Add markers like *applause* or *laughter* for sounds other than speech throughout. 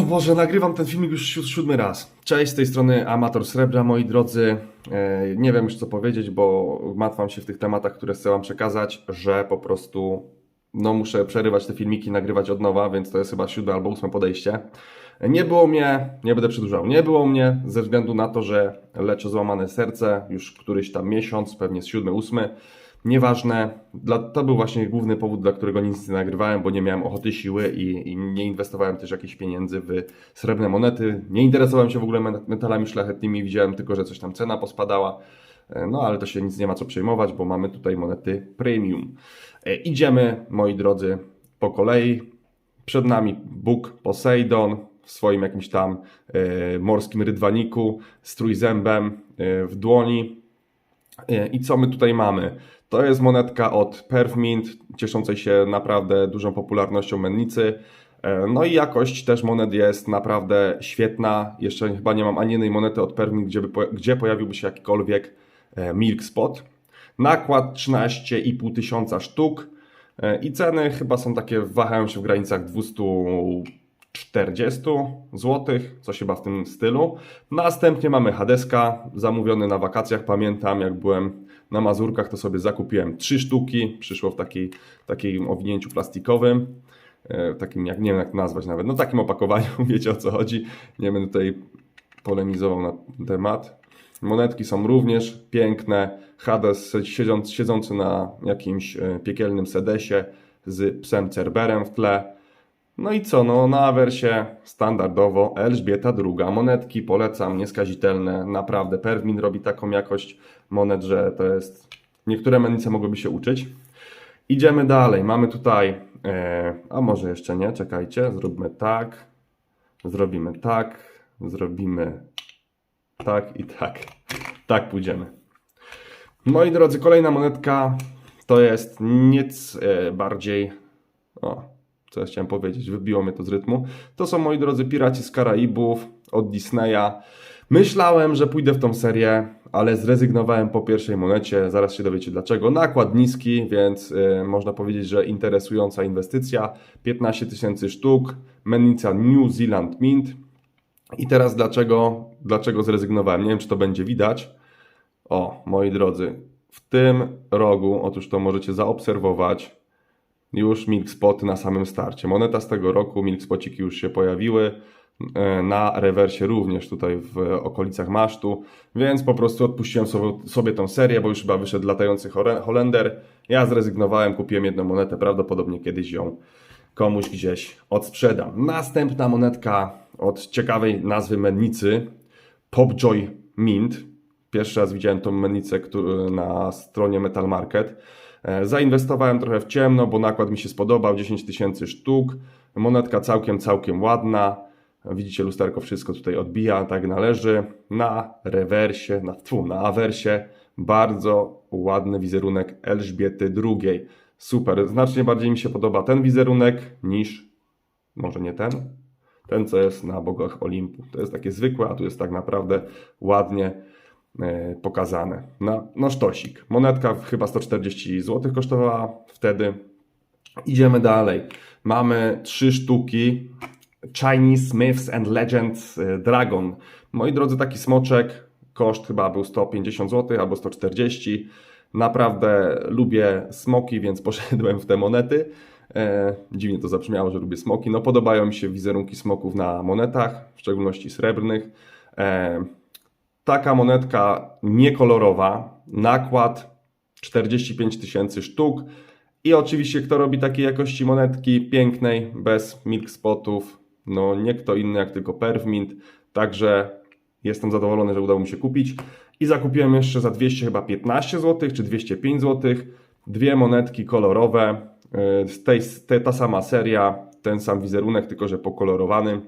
O Boże, nagrywam ten filmik już si- siódmy raz. Cześć, z tej strony Amator Srebra, moi drodzy. E, Nie wiem już co powiedzieć, bo matwam się w tych tematach, które chcę Wam przekazać, że po prostu no muszę przerywać te filmiki, nagrywać od nowa, więc to jest chyba siódme albo ósme podejście. Nie było mnie, nie będę przedłużał, nie było mnie ze względu na to, że leczę złamane serce już któryś tam miesiąc, pewnie z siódmy, ósmy. Nieważne, dla, to był właśnie główny powód, dla którego nic nie nagrywałem, bo nie miałem ochoty, siły i, i nie inwestowałem też jakichś pieniędzy w srebrne monety. Nie interesowałem się w ogóle me- metalami szlachetnymi, widziałem tylko, że coś tam cena pospadała. E, No ale to się nic nie ma co przejmować, bo mamy tutaj monety premium. E, Idziemy, moi drodzy, po kolei. Przed nami Bóg Poseidon w swoim jakimś tam e, morskim rydwaniku z trójzębem e, w dłoni. E, I co my tutaj mamy? To jest monetka od Perfmint, cieszącej się naprawdę dużą popularnością mennicy. E, No i jakość też monet jest naprawdę świetna. Jeszcze chyba nie mam ani jednej monety od Perfmint, gdzie, gdzie pojawiłby się jakikolwiek e, milk spot. Nakład 13,5 tysiąca sztuk E, i ceny chyba są takie, wahają się w granicach 240 zł, coś chyba w tym stylu. Następnie mamy Hadeska, zamówiony na wakacjach. Pamiętam, jak byłem na Mazurkach, to sobie zakupiłem trzy sztuki. Przyszło w takiej, takim owinięciu plastikowym. e, Takim, jak nie wiem jak nazwać nawet, no takim opakowaniu, *laughs* wiecie o co chodzi. Nie będę tutaj polemizował na ten temat. Monetki są również piękne. Hades siedząc, siedzący na jakimś e, piekielnym sedesie z psem Cerberem w tle. No i co, no na awersie standardowo Elżbieta II. Monetki polecam, nieskazitelne, naprawdę. Perwmin robi taką jakość monet, że to jest... Niektóre mennice mogłyby się uczyć. Idziemy dalej, mamy tutaj... E, a może jeszcze nie, czekajcie, zróbmy tak. Zrobimy tak, zrobimy tak i tak. Tak pójdziemy. Moi drodzy, kolejna monetka to jest nic e, bardziej. O, co ja chciałem powiedzieć, wybiło mnie to z rytmu. To są moi drodzy piraci z Karaibów od Disneya. Myślałem, że pójdę w tą serię, ale zrezygnowałem po pierwszej monecie. Zaraz się dowiecie dlaczego. Nakład niski, więc e, można powiedzieć, że interesująca inwestycja. 15 tysięcy sztuk. Mennica New Zealand Mint. I teraz dlaczego, dlaczego zrezygnowałem? Nie wiem, czy to będzie widać. O, moi drodzy, w tym rogu, otóż to możecie zaobserwować, już milk spoty na samym starcie. Moneta z tego roku, milk spociki już się pojawiły. e, Na rewersie również tutaj w okolicach masztu, więc po prostu odpuściłem sobie, sobie tą serię, bo już chyba wyszedł latający Holender. Ja zrezygnowałem, kupiłem jedną monetę, prawdopodobnie kiedyś ją komuś gdzieś odsprzedam. Następna monetka od ciekawej nazwy mennicy Popjoy Mint. Pierwszy raz widziałem tą mennicę na stronie Metal Market. E, Zainwestowałem trochę w ciemno, bo nakład mi się spodobał, 10 tysięcy sztuk. Monetka całkiem, całkiem ładna. Widzicie, lusterko wszystko tutaj odbija, tak należy. Na rewersie, na, tfu, na awersie bardzo ładny wizerunek Elżbiety II. Super, znacznie bardziej mi się podoba ten wizerunek niż, może nie ten, ten co jest na bogach Olimpu. To jest takie zwykłe, a tu jest tak naprawdę ładnie pokazane. Na, no sztosik. Monetka chyba 140 zł kosztowała wtedy. Idziemy dalej. Mamy trzy sztuki Chinese Myths and Legends e, Dragon. Moi drodzy, taki smoczek, koszt chyba był 150 zł albo 140. Naprawdę lubię smoki, więc *laughs* poszedłem w te monety. E, dziwnie to zabrzmiało, że lubię smoki. No podobają mi się wizerunki smoków na monetach, w szczególności srebrnych. E, taka monetka niekolorowa, nakład 45 tysięcy sztuk. I oczywiście, kto robi takiej jakości monetki pięknej, bez milk spotów, no nie kto inny jak tylko Perfmint. Także jestem zadowolony, że udało mi się kupić. I zakupiłem jeszcze za 200 chyba 15 zł, czy 205 zł, dwie monetki kolorowe. Z tej, te, ta sama seria, ten sam wizerunek, tylko że pokolorowany.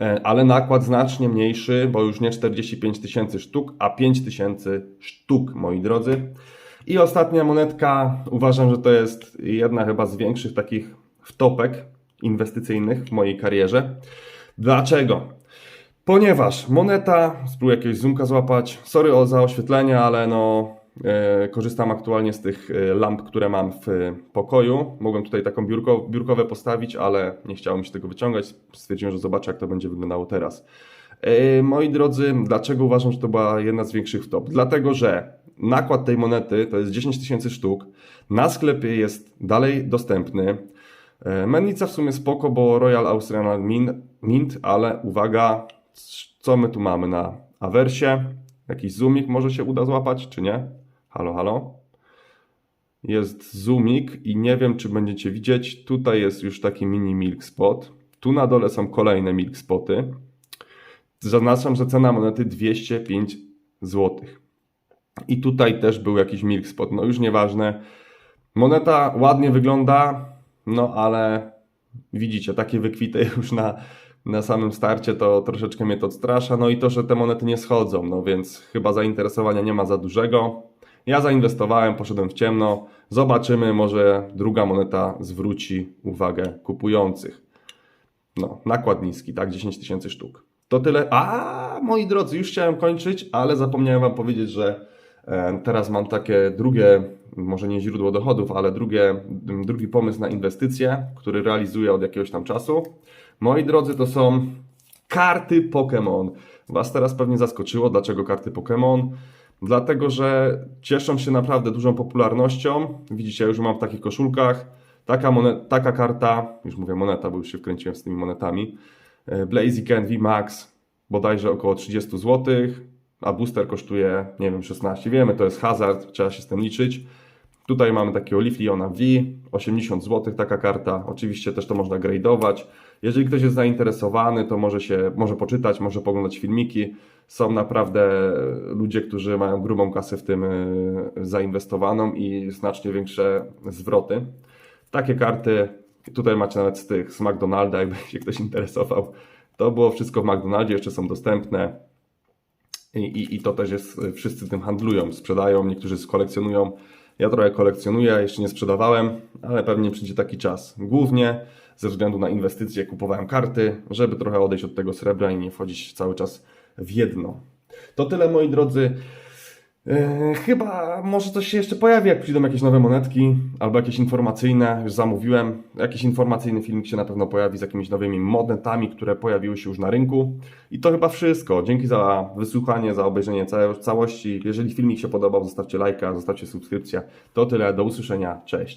E, ale nakład znacznie mniejszy, bo już nie 45 tysięcy sztuk, a 5 tysięcy sztuk, moi drodzy. I ostatnia monetka, uważam, że to jest jedna chyba z większych takich wtopek inwestycyjnych w mojej karierze. Dlaczego? Ponieważ moneta, spróbuję jakiegoś zoomka złapać, sorry o za oświetlenie, ale no Korzystam aktualnie z tych e, lamp, które mam w e, pokoju. Mogłem tutaj taką biurko, biurkowe postawić, ale nie chciało mi się tego wyciągać. Stwierdziłem, że zobaczę, jak to będzie wyglądało teraz. E, Moi drodzy, dlaczego uważam, że to była jedna z większych w top? Dlatego, że nakład tej monety to jest 10 tysięcy sztuk. Na sklepie jest dalej dostępny. E, Mennica w sumie spoko, bo Royal Australian Min- Mint, ale uwaga, co my tu mamy na awersie? Jakiś zoomik może się uda złapać, czy nie? Halo, halo? Jest zoomik i nie wiem, czy będziecie widzieć. Tutaj jest już taki mini milk spot. Tu na dole są kolejne milk spoty. Zaznaczam, że cena monety 205 zł. I tutaj też był jakiś milk spot. No już nieważne. Moneta ładnie wygląda, no ale widzicie, takie wykwity *laughs* już na, na samym starcie to troszeczkę mnie to odstrasza. No i to, że te monety nie schodzą, no więc chyba zainteresowania nie ma za dużego. Ja zainwestowałem, poszedłem w ciemno. Zobaczymy, może druga moneta zwróci uwagę kupujących. No, nakład niski, tak, 10 tysięcy sztuk. To tyle. A, moi drodzy, już chciałem kończyć, ale zapomniałem Wam powiedzieć, że e, teraz mam takie drugie, może nie źródło dochodów, ale drugie, drugi pomysł na inwestycje, który realizuję od jakiegoś tam czasu. Moi drodzy, to są karty Pokémon. Was teraz pewnie zaskoczyło, dlaczego karty Pokémon. Dlatego, że cieszą się naprawdę dużą popularnością. Widzicie, ja już mam w takich koszulkach. Taka, monet, taka karta, już mówię moneta, bo już się wkręciłem z tymi monetami. e, Blaziken VMAX bodajże około 30 zł, a booster kosztuje, nie wiem, 16. Wiemy, to jest hazard, trzeba się z tym liczyć. Tutaj mamy takiego Leafleona V, 80 zł taka karta. Oczywiście też to można grade'ować. Jeżeli ktoś jest zainteresowany, to może się, może poczytać, może poglądać filmiki. Są naprawdę ludzie, którzy mają grubą kasę w tym y, zainwestowaną i znacznie większe zwroty. Takie karty, tutaj macie nawet z tych z McDonalda, *laughs* jakby się ktoś interesował. To było wszystko w McDonaldzie, jeszcze są dostępne. I, i, I to też jest, wszyscy tym handlują, sprzedają, niektórzy kolekcjonują. Ja trochę kolekcjonuję, jeszcze nie sprzedawałem, ale pewnie przyjdzie taki czas. Głównie ze względu na inwestycje kupowałem karty, żeby trochę odejść od tego srebra i nie wchodzić cały czas w jedno. To tyle moi drodzy. E, chyba może coś się jeszcze pojawi, jak przyjdą jakieś nowe monetki albo jakieś informacyjne. Już zamówiłem. Jakiś informacyjny filmik się na pewno pojawi z jakimiś nowymi monetami, które pojawiły się już na rynku. I to chyba wszystko. Dzięki za wysłuchanie, za obejrzenie całości. Jeżeli filmik się podobał, zostawcie lajka, zostawcie subskrypcję. To tyle. Do usłyszenia. Cześć.